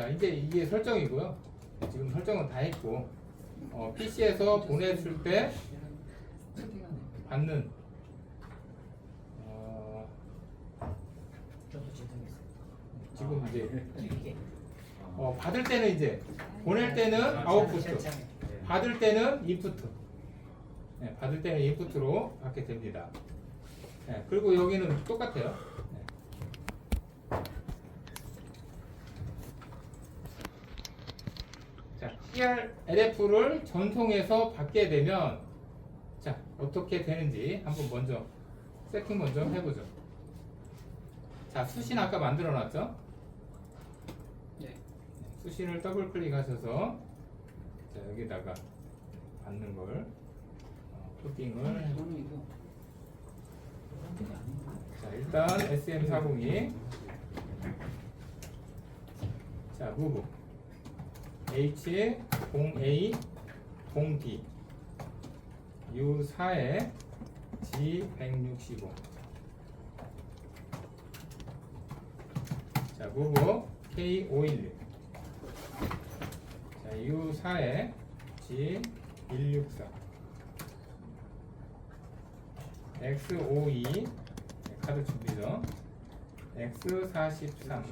자 이제 이게 설정이고요. 지금 설정은 다 했고 어, PC에서 보냈을 때 받는 어. 지금 이제 이게 어, 받을 때는 이제 보낼 때는 아웃푸트, 받을 때는 인푸트. 네, 받을 때는 인푸트로 받게 됩니다. 네, 그리고 여기는 똑같아요. 네. 자, CRLF를 전송해서 받게 되면 자 어떻게 되는지 한번 먼저 세팅 먼저 해보죠. 자 수신 아까 만들어놨죠? 네. 수신을 더블 클릭하셔서 자 여기다가 받는 걸 어, 코딩을 해- 이게 아닌가? 자 일단 SM402 자 무브 H0A 0D U4에 G165 자 무브 K511 자 U4에 G164 X52 네, 카드 준비죠. X43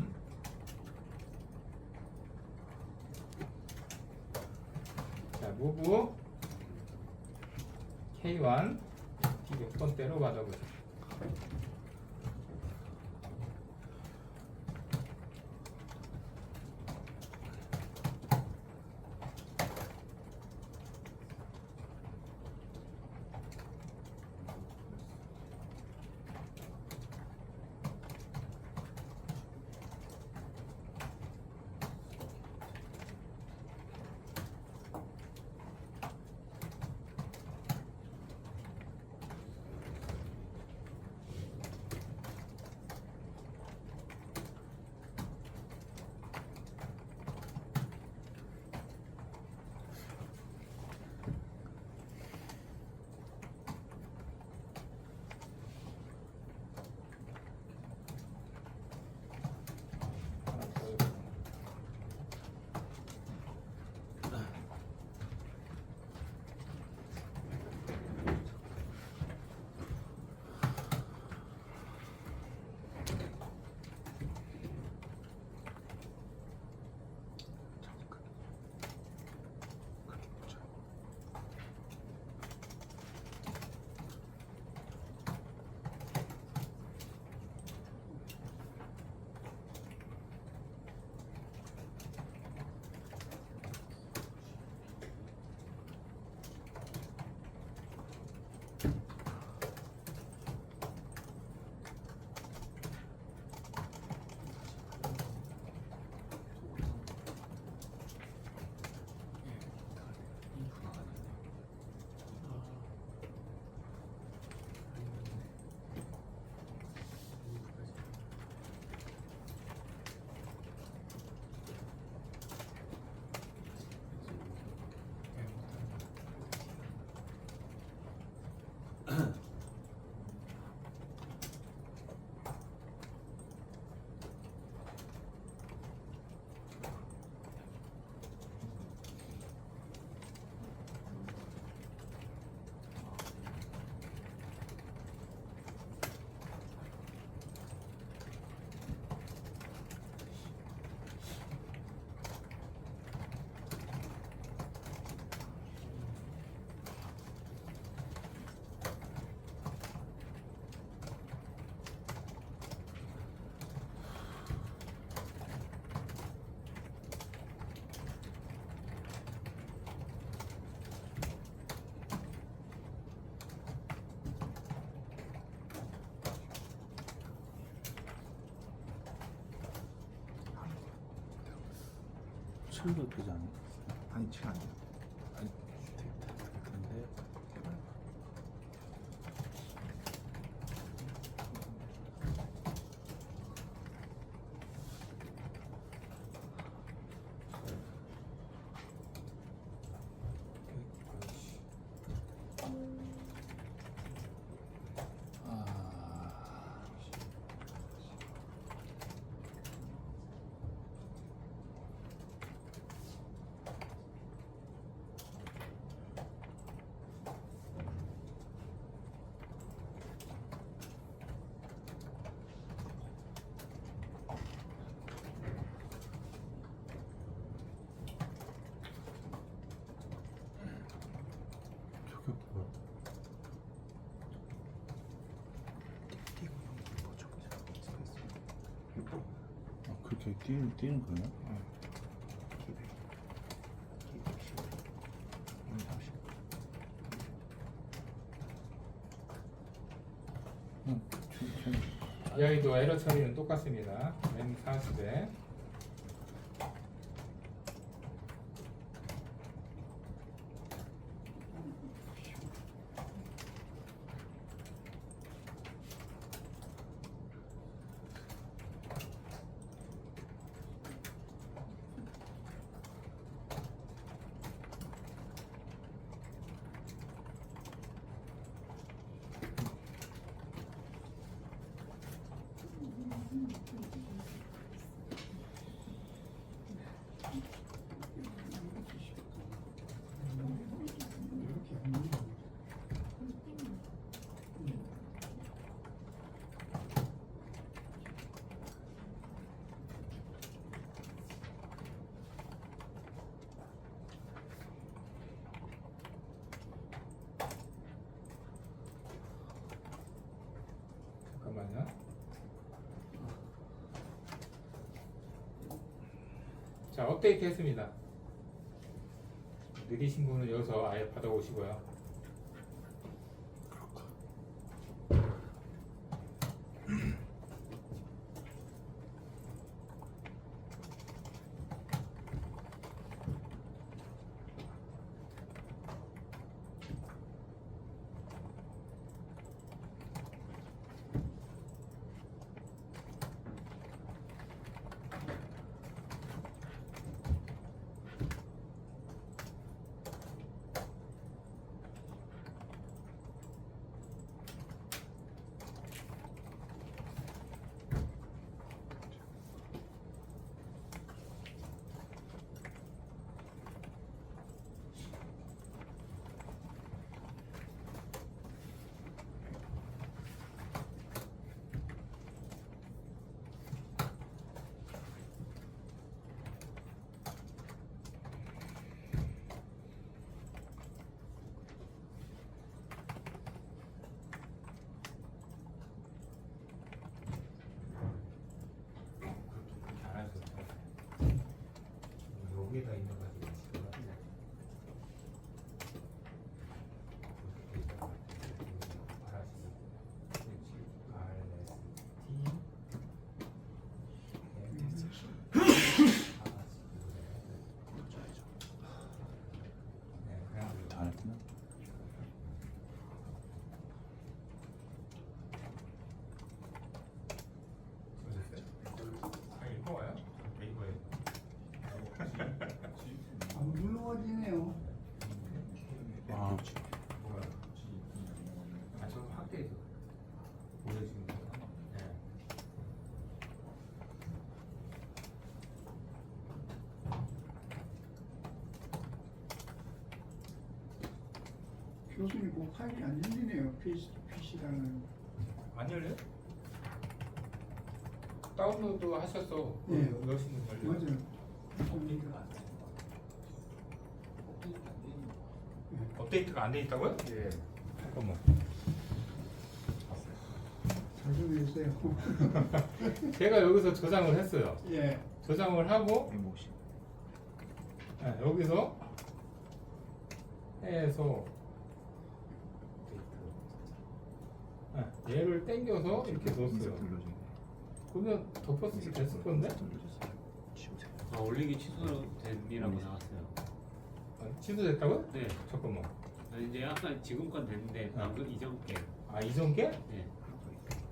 자, 무브 K1 몇 번대로 받아보죠. 칠백 되지 않아? 아니 칠 아니야. 아니 근데 아 아, 그렇게 뛰는, 뛰는 거예요? 어. 응, 천천히. 이 아이도 에러 처리는 똑같습니다. M40에 잠깐만요. 자 업데이트 했습니다. 느리신 분은 여기서 아예 받아오시고요. 교수님 그 파일이 안 열리네요. PC, PC라는. 안 열려? 다운로드 하셨어. 네. 여시는 열려. 맞아요. 업데이트가 안 돼 있다고요? 예. 잠깐만. 잘좀 해주세요. 제가 여기서 저장을 했어요. 예. 저장을 하고. 네, 여기서 해서 네, 얘를 당겨서 이렇게 넣었어요. 그러면 덮었을 때 됐을 건데? 아, 올리기 취소된이라고 나왔어요. 아, 취소됐다고요? 네. 잠깐만. 아, 이제 아까 지금 건 됐는데 방금 이전 게. 아 이전 게? 네.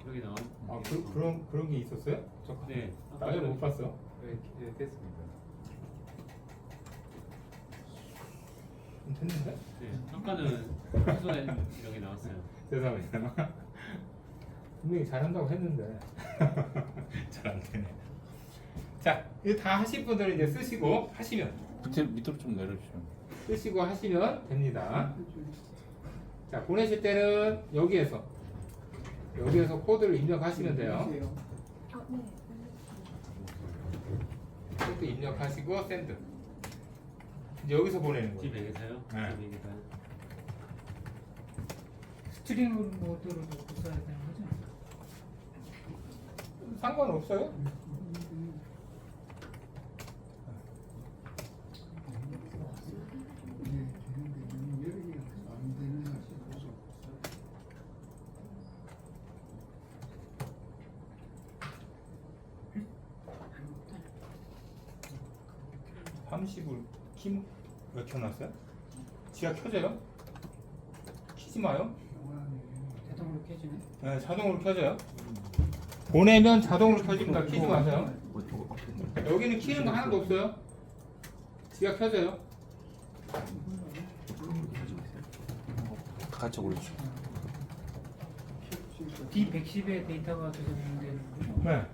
여기 나온. 아 그, 그런 그런 게 있었어요? 잠깐. 네. 나는 못 봤어. 네, 네, 됐습니다. 좀 됐는데? 네. 아까는 취소된 이렇게 나왔어요. 죄송합니다. 분명히 잘한다고 했는데 잘 안 되네. 자, 이거 다 하실 분들은 이제 쓰시고 하시면 밑에 밑으로 좀 내려주시면. 쓰시고 하시면 됩니다. 자, 보내실 때는 여기에서 여기에서 코드를 입력하시면 돼요. 아, 네. 코드 입력하시고 샌드. 이제 여기서 보내는 거예요. 집에서요? 네. 집에서. 스트링 모드로 써야 되는? 상관없어요? 밤식을 킴왜 켜놨어요? 지가 켜져요? 키지 마요? 자동으로 켜지네? 네, 자동으로 켜져요. 보내면 자동으로 켜집니다. 키지 마세요. 여기는 키는 거 하나도 없어요. 지가 켜져요. 같이 올려주죠. D110의 데이터가 조정되는 네.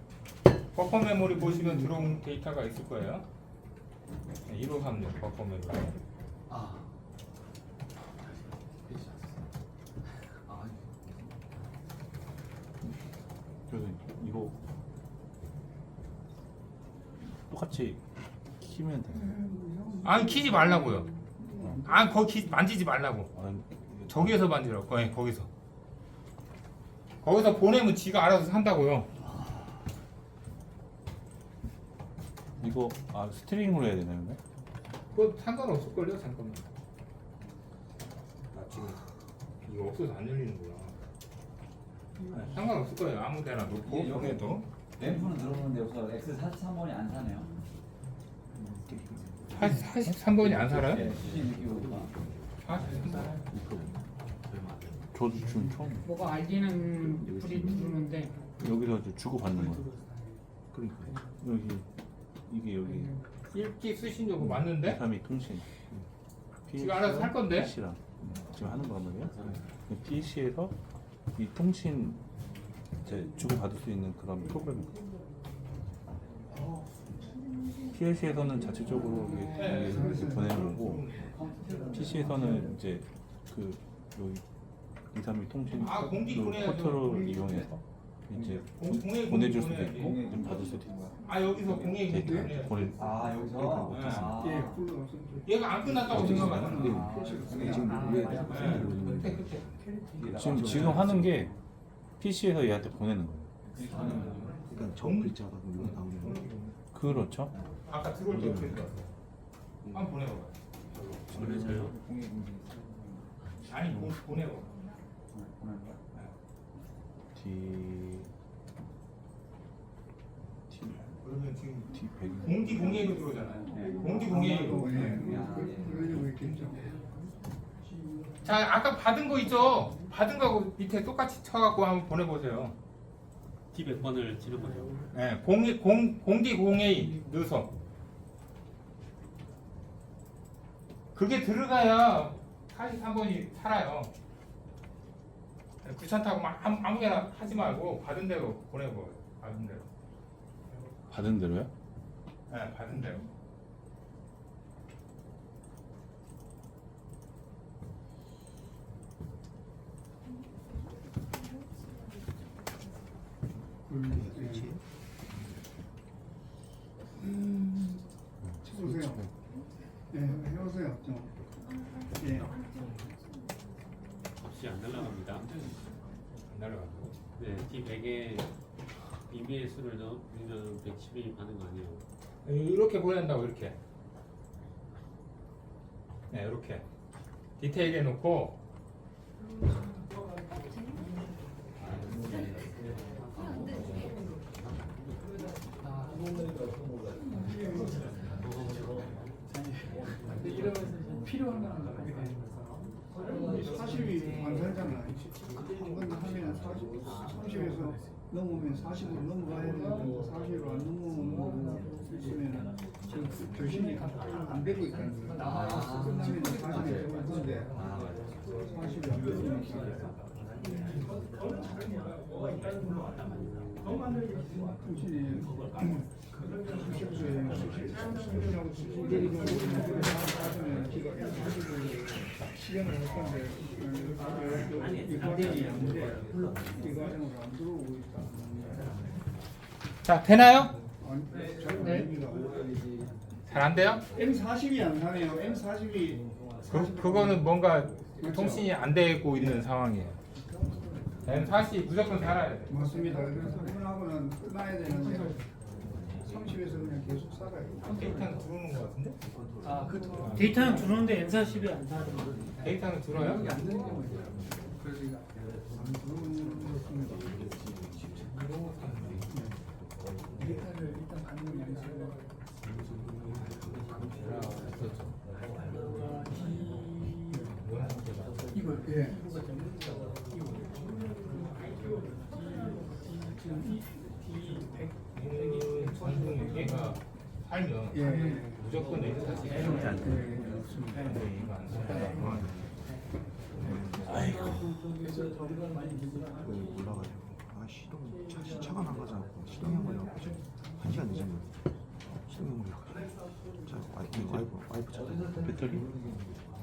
버퍼 메모리 보시면 들어온 데이터가 있을 거예요. 네, 1536 버퍼 메모리. 아. 아, 그래서 이거 똑같이 키면 돼. 아니 키지 말라고요. 아 거기 키- 만지지 말라고. 아, 저기에서 만지라고. 네, 거기서. 거기서 보내면 지가 알아서 산다고요. 이거 아 스트링으로 해야 되나요? 근데? 그거 상관없을 걸요? 잠깐만. 나 지금 이거 없어서 안 열리는구나. 네, 상관없을 거예요. 아무 데나 놓고 이게 여기- 보내도. 램프는 들어오는데 여기서 X43번이 안 사네요. 43번이 안 살아요? 네, 수신 느끼고 43번. 저도 지금 처음 뭐가 알리는 불이 들어오는데 여기서 이제 주고 받는 거예요. 그러니까 여기 이게 여기 읽기 쓰신 거 맞는데? 3이 통신. 지가 알아서 할 건데? PC랑 지금 하는 거란 말이에요. PC에서 이 통신 이제 주고 받을 수 있는 그런 프로그램. PLC에서는 자체적으로 이게, 이게 보내는 거고 PC에서는 이제 그 여기 232 통신 아, 공기 그 보내야죠. 포털을 이용해서 이제 공- 공에 보내줄 수도 있고 보내야지. 좀 받을 수도 있고 아 여기서 공예 공기 데이터 보내야지. 보낼 아, 여기서? 네. 아. 예, 얘가 안 끝났다고 생각하는 거야. 아, 지금 네, 그때 그때. 지금 지금 하는 게 PC에서 얘한테 보내는 거예요. 그러니까 저 글자가 그럼 여기 나오는 그렇죠. 아까 들어올 때 어떻게 들어왔어? 한번 보내봐. 보내줘요. 아니 보, 보내봐. D T 그러면 지금 D 100 공기 공예로 들어오잖아요. 네. 공기 공예로. 그러려고 있겠죠. 자 아까 받은 거 있죠? 받은 거하고 밑에 똑같이 쳐갖고 한번 보내보세요. D 100번을 치는 거죠. 네, 공기 공 공기 공예 넣어서. 그게 들어가야 43번이 살아요. 귀찮다고 막 아무, 아무데나 하지 말고 받은 대로 보내고 받은 대로. 받은 대로요? 네, 받은 대로. 치 12 받은 거 아니에요? 이렇게 보낸다고 이렇게. 네 이렇게. 디테일해 놓고. 필요한 거랑 사실 관찰자는 아니지. 한번 하면 사실 넘으면 40으로 넘어가야 되는데 40으로 안 넘어오고 있으면 지금 그 교신이 안 되고 있다는 거예요. 아. 지금 40이 되고 있는데 40이 안 되니까. 교신이 수십수에 수십이라고 수십이 정도 빠지면 기가 40을 실행을 할 건데 이 과정이 안 돼. 이 과정으로 안 들어오고 있다. 자 되나요? 아니, 잘 됩니다. 잘안 돼요? M40이 안 사네요. M40이 그, 그거는 뭔가 통신이 안 되고 있는 상황이에요. M40 무조건 살아야 돼. 맞습니다. 그래서 끝나고는 끝나야 되는데 30에서 그냥 계속 살아요. 데이터는 들어오는 것 같은데? 아, 그 데이터는 들어오는데 N40이 안 타는 거. 데이터는 들어요? 안 되는 경우가 있어요. 그래서 이거 안 들어오는 것입니다. 데이터를 일단 가는 건 아니죠. 지금 몰라가지고 아 시동 차 시차가 나가지 않고 시동이 한 걸려 가지고 한 시간 늦으면 시동이 한 걸려 가지고 자 와이프 와이프 와이프 배터리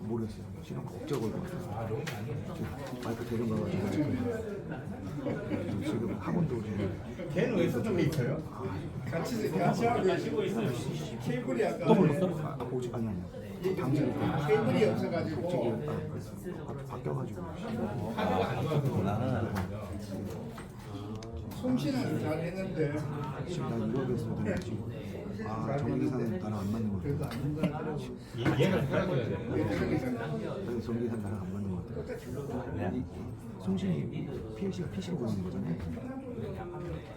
모르겠어요. 너무 많이 해. 와이프 대전 가가지고 지금 지금 학원도 지금 걔는 왜 수정이 있어요? 같이 같이 하고 있어요. 케이블이 아까 또 불렀어? 아, 오지 아니 아니 당직이 케이블이 없어가지고 저기 아, 바- 바뀌어가지고 하드가 안 좋아서 송신은 잘 했는데 지금 나 유럽에서도 지금 아 전기사는 나랑 안 맞는 거 그래도 같아. 얘는 돼. 아니 전기사는 나랑 안 맞는 거 같아. 이- 송신이 PLC가 PC로 보이는 거잖아요.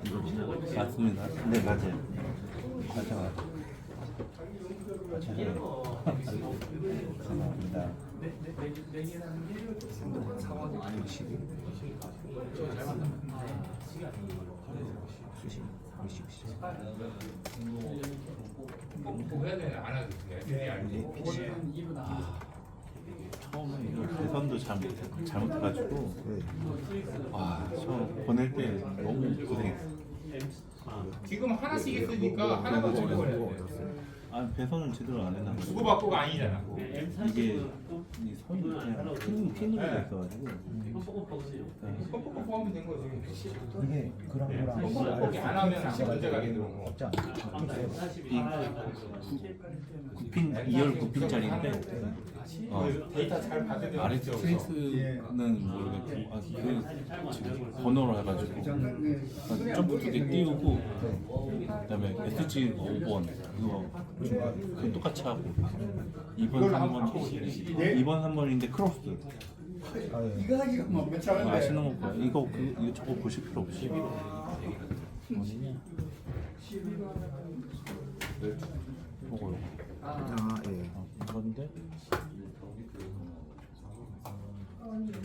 이거지. 맞습니다. 네 맞아요. 맞아 맞아. 감사합니다. 시기 수 PC 처음에 이거 배선도 잘못 잘못해가지고 네. 와저 보낼 때 너무 고생했어. 지금 하나씩 있으니까 하나만 찍어버려야 돼. 아 배선을 제대로 안 해놔. 주고받고가 아니잖아. 이게 이 선이 그냥 핀 핀으로 돼 있어가지고. 뻑뻑뻑뻑 하면 된 거지. 이게 그런 거랑 뻑뻑뻑뻑이 안 하면 문제가 되더라고. 없지 않아요? 이 9핀 2열 9핀짜리인데. 어, 데이터 잘 받으면 아래쪽 트레이스는 모르겠고 아, 그 지금 번호로 해가지고. 아, 점프 두개 띄우고 SG 5번 그거 그 똑같이 하고. 2번 3번 2번 3번인데 크로스 이거 하기가 뭐 만만찮은데. 아시는 거 거예요 이거 그 이거 저거 보실 필요 없이. 어디냐 요거 요거 아 예. 어, 이건데?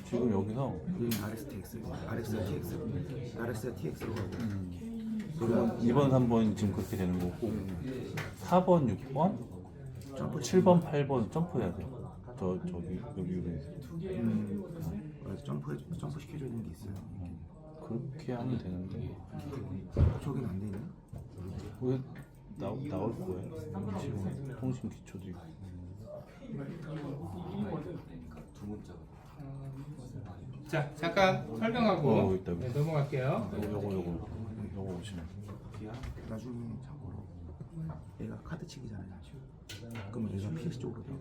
지금 여기서? 여기 RSTX, RSTX, RSTX로 가고. 음, 2번, 3번 지금 그렇게 되는 거고 4번, 6번, 점프 7번, 8번 점프해야 돼요. 저 저기 여기로 음, 그래서 점프 점프 시켜줘야 되는 게 있어요. 그렇게 하면 되는데 저기는 안 되냐? 왜 나, 나올 거예요? 지금 통신 기초도 있고 자 잠깐 설명하고 어, 있다, 있다. 네, 넘어갈게요. 요거 요거 요거 보시면 나중에 참고로 얘가 카드 치기잖아요. 그러면 얘가 PS 쪽으로 돼요.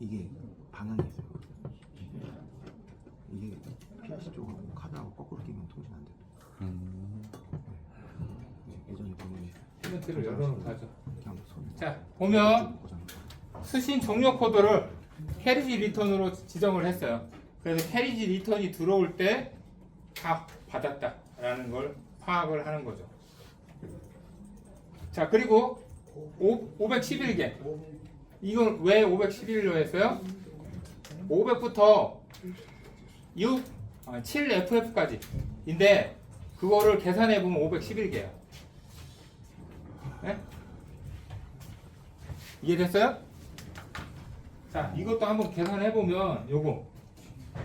이게 방향이 있어요. 이게 PS 쪽으로 카드하고 거꾸로 끼면 통신 안 돼. 음, 예전에 보면 코멘트를 열어놓고 하죠. 그냥 손 자 보면. 수신 종료 코드를 캐리지 리턴으로 지정을 했어요. 그래서 캐리지 리턴이 들어올 때 다 받았다라는 걸 파악을 하는 거죠. 자 그리고 511개 이건 왜 511로 했어요? 500부터 6, 7FF까지 인데 그거를 계산해 보면 511개야. 네? 이해됐어요? 자, 이것도 한번 계산해 보면 요거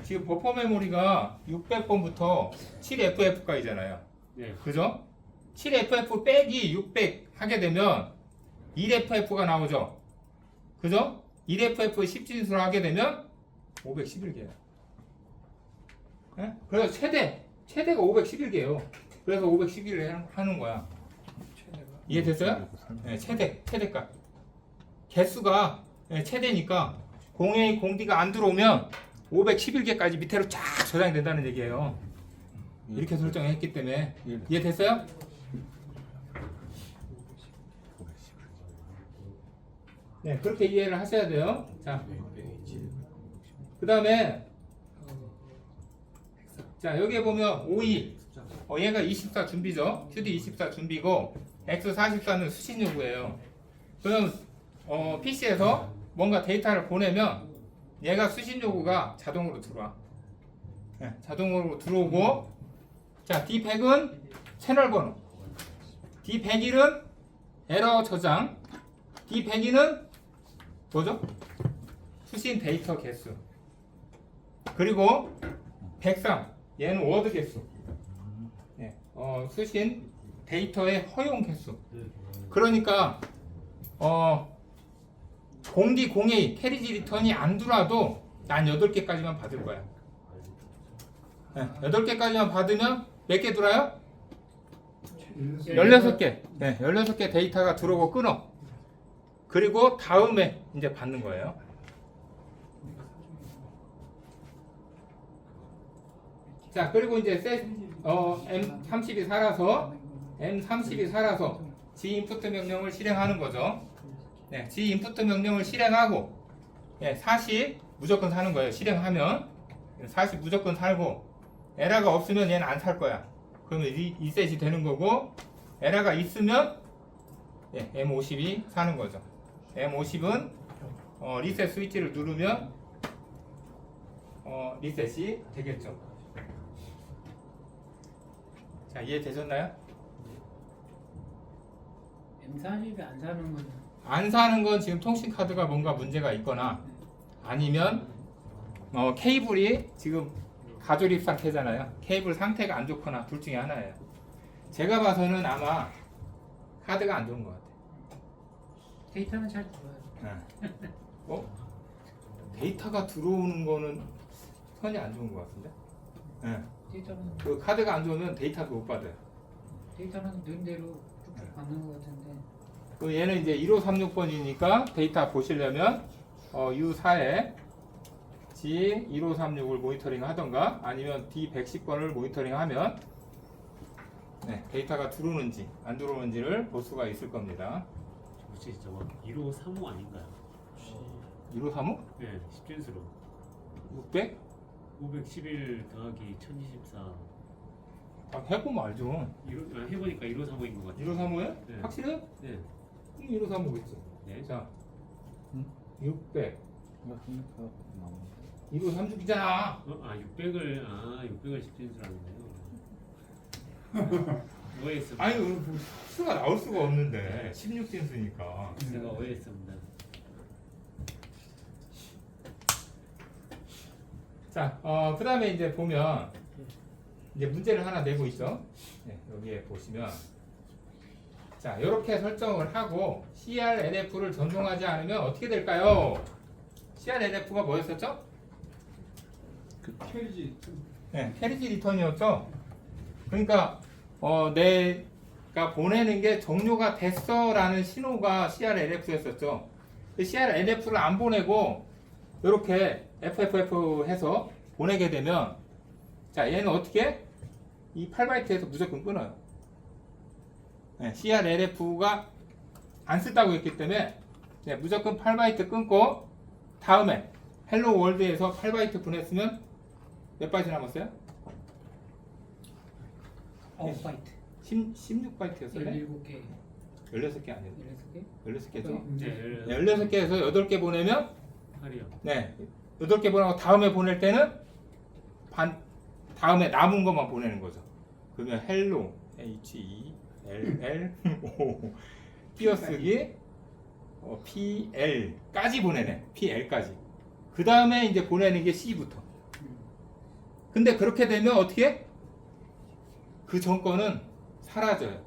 지금 버퍼 메모리가 600번부터 7FF까지잖아요. 네. 그죠? 7FF 빼기 600 하게 되면 1FF가 나오죠. 그죠? 1FF 10진수를 하게 되면 511개예요. 그래서 최대 최대가 511개예요. 그래서 511을 하는 거야. 이해됐어요? 네, 최대 최대값. 개수가 네, 최대니까 공A 공D가 안 들어오면 511개까지 밑으로 쫙 저장이 된다는 얘기예요. 이렇게 설정했기 때문에 이해됐어요? 네, 그렇게 이해를 하셔야 돼요. 자, 그 다음에 자 여기에 보면 52 어, 얘가 24 준비죠. QD 24 준비고 X44는 수신 요구예요. 그럼 어, PC에서 뭔가 데이터를 보내면 얘가 수신 요구가 자동으로 들어와. 네, 자동으로 들어오고 자 D100은 채널 번호. D101은 에러 저장. D102는 뭐죠? 수신 데이터 개수. 그리고 103 얘는 워드 개수. 예, 어, 수신 데이터의 허용 개수. 그러니까 어, 0D 0A 캐리지 리턴이 안 들어와도 난 8개까지만 받을 거야. 예, 8개까지만 받으면 몇 개 들어와요? 16개. 네, 16개 데이터가 들어오고 끊어. 그리고 다음에 이제 받는 거예요. 자, 그리고 이제 세, 어, M30이 살아서 M30이 살아서 G 인풋 명령을 실행하는 거죠. 네, G 인풋 명령을 실행하고 예, 40 무조건 사는 거예요. 실행하면 40 무조건 살고 에러가 없으면 얘는 안 살 거야. 그러면 이, 이 셋이 되는 거고 에러가 있으면 예, M50이 사는 거죠. M50은 어, 리셋 스위치를 누르면 어, 리셋이 되겠죠. 자 이해 되셨나요? M40이 안 사는 거는 안 사는 건 지금 통신 카드가 뭔가 문제가 있거나 아니면 어, 케이블이 지금 가조립 상태잖아요. 케이블 상태가 안 좋거나 둘 중에 하나예요. 제가 봐서는 아마 카드가 안 좋은 것 같아요. 데이터는 잘 들어와요. 네. 어? 데이터가 들어오는 거는 선이 안 좋은 것 같은데? 네. 데이터는 그 카드가 안 좋으면 데이터도 못 받아요. 데이터는 는 대로 쭉쭉 받는 것 같은데 그 얘는 이제 1536번이니까 데이터 보시려면 어, U4에 G1536을 모니터링 하던가 아니면 D110번을 모니터링 하면 네, 데이터가 들어오는지 안 들어오는지를 볼 수가 있을 겁니다. 혹시 저거 1호 3호 아닌가요? 1535? 네, 10진수로 600? 511 더하기 1024 아, 해보면 알죠. 1호, 아, 해보니까 1호 3호인 것 같아요 1535에? 네. 확실해? 네, 1535겠지. 네. 자, 600. 이거 생각보다 나오네. 1536이잖아. 어? 아 600을 아 600을 10진수라는데요 오해했습니다 아니, 뭐 수가 나올 수가 없는데 16진수니까. 제가 오해했습니다 자, 어, 그 다음에 이제 보면, 이제 문제를 하나 내고 있죠. 네, 여기에 보시면. 자, 이렇게 설정을 하고, CRNF를 전송하지 않으면 어떻게 될까요? CRNF가 뭐였었죠? 캐리지 네, 캐리지 리턴이었죠. 그러니까, 어, 내가 보내는 게 종료가 됐어라는 신호가 CRNF였었죠. CRNF를 안 보내고, 이렇게 FFF 해서 보내게 되면 자 얘는 어떻게 이 8바이트에서 무조건 끊어요. 네, CRLF가 안 쓴다고 했기 때문에 네, 무조건 8바이트 끊고 다음에 헬로 월드에서 8바이트 보냈으면 몇 바이트 남았어요? 어 파이트 10, 16바이트였어요? 17개 16개 아니에요? 16개 16개죠? 네, 16개에서 8개 보내면 8이요 네. 여덟 개 보내고 다음에 보낼 때는 반 다음에 남은 것만 보내는 거죠. 그러면 헬로 H E L L O 띄어쓰기 어, P L까지 보내네. P L까지. 그 다음에 이제 보내는 게 C부터. 근데 그렇게 되면 어떻게? 그 정권은 사라져요.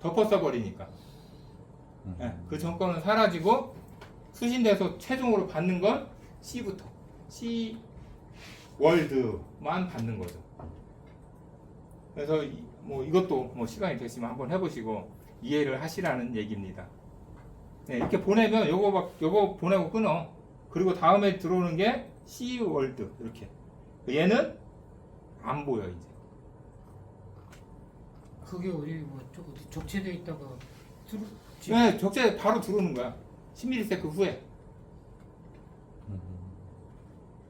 덮어 써 버리니까. 네, 그 정권은 사라지고 수신돼서 최종으로 받는 건 C부터 C 월드만 받는 거죠. 그래서 이, 뭐 이것도 뭐 시간이 되시면 한번 해보시고 이해를 하시라는 얘기입니다. 네, 이렇게 보내면 요거 막 요거 보내고 끊어. 그리고 다음에 들어오는 게 C 월드 이렇게. 얘는 안 보여 이제. 그게 어디 뭐저 어디 적체돼 있다가 들어 네, 적재 바로 들어오는 거야. 10ms 후에.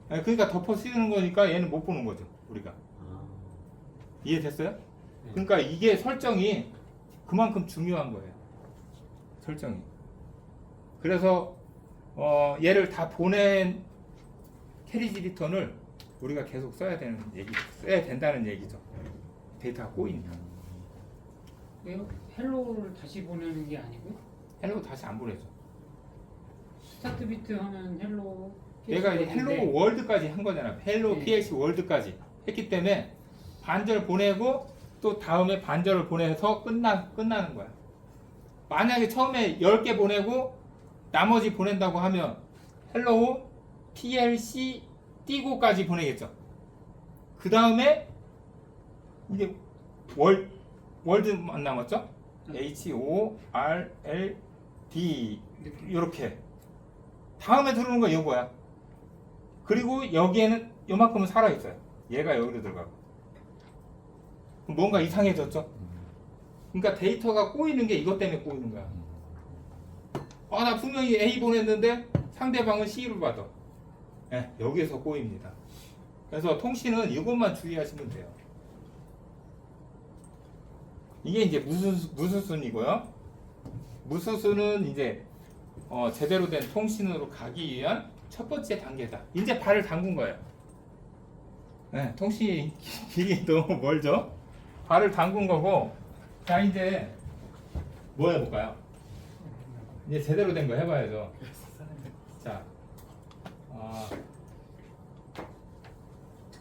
네, 그러니까 덮어 쓰는 거니까 얘는 못 보는 거죠, 우리가. 아, 이해됐어요? 그러니까 이게 설정이 그만큼 중요한 거예요. 설정이. 그래서 어, 얘를 다 보낸 캐리지 리턴을 우리가 계속 써야 되는 얘기, 써야 된다는 얘기죠. 데이터가 꼬이니까. 헬로를 다시 보내는 게 아니고 헬로 다시 안 보내죠. 스타트 비트 하는 헬로 얘가 이제 PLC 헬로 월드까지 한 거잖아. 헬로 네. PLC 월드까지 했기 때문에 반절 보내고 또 다음에 반절을 보내서 끝나 끝나는 거야. 만약에 처음에 10개 보내고 나머지 보낸다고 하면 헬로우 PLC 띄고까지 보내겠죠. 그 다음에 이제 월 월드만 남았죠? H O R L D 이렇게 다음에 들어오는 거 이거야. 그리고 여기에는 요만큼은 살아 있어요. 얘가 여기로 들어가고. 뭔가 이상해졌죠? 그러니까 데이터가 꼬이는 게 이것 때문에 꼬이는 거야. 아, 나 분명히 A 보냈는데 상대방은 C를 받아. 예, 여기에서 꼬입니다. 그래서 통신은 이것만 주의하시면 돼요. 이게 이제 무슨 수- 무슨 순이고요? 무수수는 이제 어, 제대로 된 통신으로 가기 위한 첫 번째 단계다. 이제 발을 담근 거예요. 네, 통신 길이 너무 멀죠? 발을 담근 거고, 자 이제 뭐 해볼까요? 이제 제대로 된 거 해봐야죠. 자, 啊。